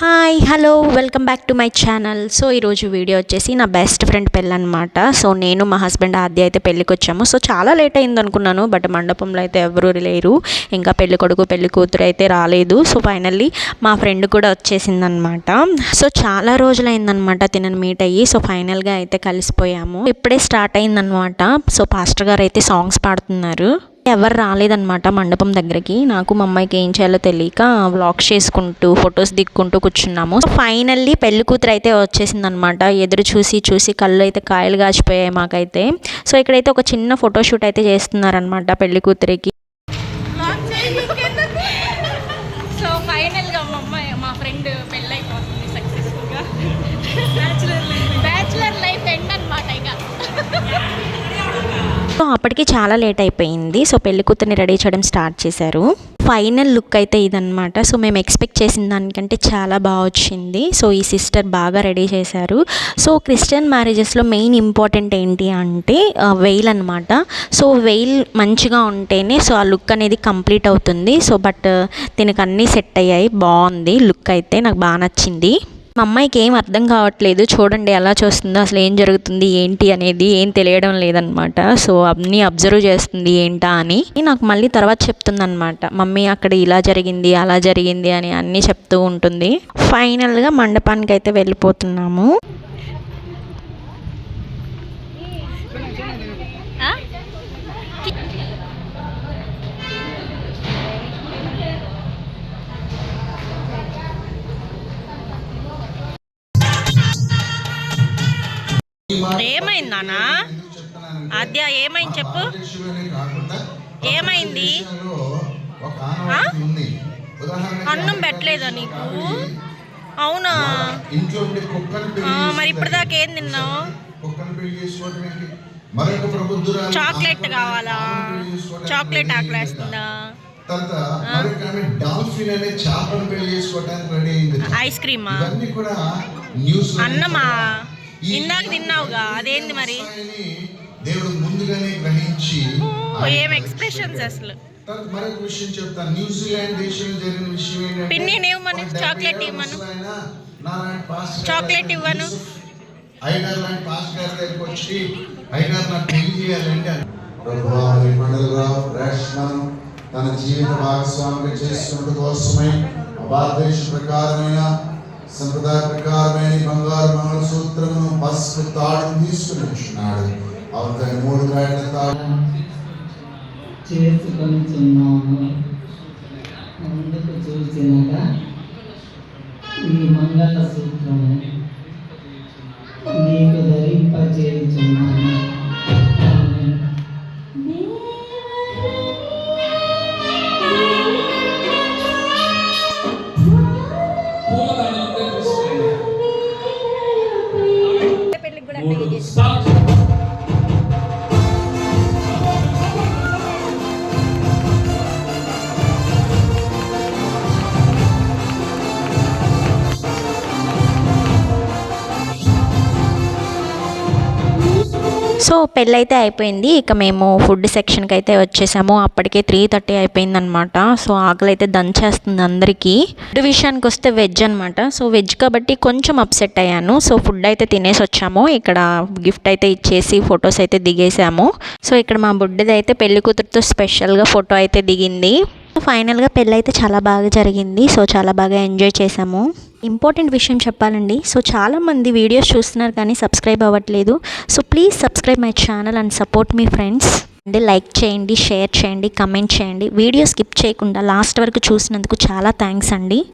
Hi hello welcome back to my channel so ఈరోజు video వచ్చేసి నా బెస్ట్ ఫ్రెండ్ పెళ్ళి అనమాట సో నేను మా హస్బెండ్ ఆద్య అయితే పెళ్ళికి వచ్చాము సో చాలా లేట్ అయింది అనుకున్నాను బట్ మండపంలో అయితే ఎవరూ లేరు. ఇంకా పెళ్ళి కొడుకు పెళ్ళి కూతురు అయితే రాలేదు. సో ఫైనల్లీ మా ఫ్రెండ్ కూడా వచ్చేసిందనమాట సో చాలా రోజులైందనమాట తినని మీట్ అయ్యి. సో ఫైనల్గా అయితే కలిసిపోయాము. ఇప్పుడే స్టార్ట్ అయిందనమాట సో పాస్టర్ గారు అయితే సాంగ్స్ పాడుతున్నారు. ఎవరు రాలేదన్నమాట మండపం దగ్గరికి. నాకు మా అమ్మాయికి ఏం చేయాలో తెలియక వ్లాగ్స్ చేసుకుంటూ ఫొటోస్ దిక్కుంటూ కూర్చున్నాము. సో ఫైనల్లీ పెళ్ళి కూతురు అయితే వచ్చేసింది అనమాట ఎదురు చూసి చూసి కళ్ళు అయితే కాయలు కాచిపోయాయి మాకైతే. సో ఇక్కడైతే ఒక చిన్న ఫోటోషూట్ అయితే చేస్తున్నారనమాట పెళ్ళి కూతురికి. సో ఫైనల్గా మా అమ్మాయి మా ఫ్రెండ్ పెళ్ళైపోతుంది సక్సెస్ఫుల్గా సో అప్పటికి చాలా లేట్ అయిపోయింది. సో పెళ్ళి కూతుర్ని రెడీ చేయడం స్టార్ట్ చేశారు. ఫైనల్ లుక్ అయితే ఇదనమాట సో మేము ఎక్స్పెక్ట్ చేసిన దానికంటే చాలా బాగా వచ్చింది. సో ఈ సిస్టర్ బాగా రెడీ చేశారు. సో క్రిస్టియన్ మ్యారేజెస్లో మెయిన్ ఇంపార్టెంట్ ఏంటి అంటే వెయిల్ అనమాట సో వెయిల్ మంచిగా ఉంటేనే సో ఆ లుక్ అనేది కంప్లీట్ అవుతుంది. సో బట్ దీనికి అన్నీ సెట్ అయ్యాయి. బాగుంది. లుక్ అయితే నాకు బాగా నచ్చింది. మా అమ్మాయికి ఏం అర్థం కావట్లేదు. చూడండి ఎలా చూస్తుందో అసలు ఏం జరుగుతుంది ఏంటి అనేది ఏం తెలియడం లేదనమాట. సో అన్నీ అబ్జర్వ్ చేస్తుంది ఏంటా అని. నాకు మళ్ళీ తర్వాత చెప్తుందనమాట. మమ్మీ అక్కడ ఇలా జరిగింది అలా జరిగింది అని అన్నీ చెప్తూ ఉంటుంది. ఫైనల్గా మండపానికి అయితే వెళ్ళిపోతున్నాము. ఏమైందానా ఆద్య ఏమైంది చెప్పు. ఏమైంది? అన్నం పెట్టలేదా నీకు? అవునా? మరి ఇప్పటిదాకా ఏం తిన్నావు? చాక్లెట్ కావాలా? చాక్లెట్ ఆకలేస్తుందా ఐస్ క్రీమా అన్నమా? ఇందాక తిన్నావుగా? అదేంది మరి? దేవుడు ముందుగానే గ్రహించి ఓ, ఏం ఎక్స్ప్రెషన్స్ అసలు? తర్వాత మరొక విషయం చెప్తాను. న్యూజిలాండ్ దేశంలో జరిగిన విషయం ఏంటంటే పిన్ని ఇవ్వమను, చాక్లెట్ ఇవ్వమను. నారాయణ పాస్టర్ చాక్లెట్ ఇవ్వను. అయ్యగారు లాంటి పాస్టర్ గారి దగ్గరికి వచ్చి నాకు పెళ్ళి చేయాలంటే ప్రభువా మరి మండలరావు రేష్మను తన జీవిత భాగస్వామిగా చేసుకున్నట్టు కోసమై భారతదేశ ప్రకారమైన సంప్రదాయ ప్రకారమైన ఈ బంగారు మంగళసూత్రమును పసుపు తాడు తీసుకుని వచ్చినాడు. అవతని మూడు గాయల తాడు చేసుకొనిచున్నాము ముందుకు చూసినగా ఈ మంగళ సూత్రము సో పెళ్ళైతే అయిపోయింది. ఇక మేము ఫుడ్ సెక్షన్కి అయితే వచ్చేసాము. అప్పటికే త్రీ థర్టీ అయిపోయింది అనమాట సో ఆకలి అయితే దంచేస్తుంది అందరికీ. ఫుడ్ విషయానికి వస్తే వెజ్ అనమాట సో వెజ్ కాబట్టి కొంచెం అప్సెట్ అయ్యాను. సో ఫుడ్ అయితే తినేసి వచ్చాము. ఇక్కడ గిఫ్ట్ అయితే ఇచ్చేసి ఫొటోస్ అయితే దిగేసాము. సో ఇక్కడ మా బుడ్డది అయితే పెళ్ళి కూతురుతో స్పెషల్గా ఫోటో అయితే దిగింది. ఫైనల్గా పెళ్ళి అయితే చాలా బాగా జరిగింది. సో చాలా బాగా ఎంజాయ్ చేసాము. ఇంపార్టెంట్ విషయం చెప్పాలండి. సో చాలామంది వీడియోస్ చూస్తున్నారు కానీ సబ్స్క్రైబ్ అవ్వట్లేదు. So please subscribe my channel and support me friends. అంటే లైక్ చేయండి షేర్ చేయండి కమెంట్ చేయండి. వీడియో స్కిప్ చేయకుండా లాస్ట్ వరకు చూసినందుకు చాలా థ్యాంక్స్ అండి.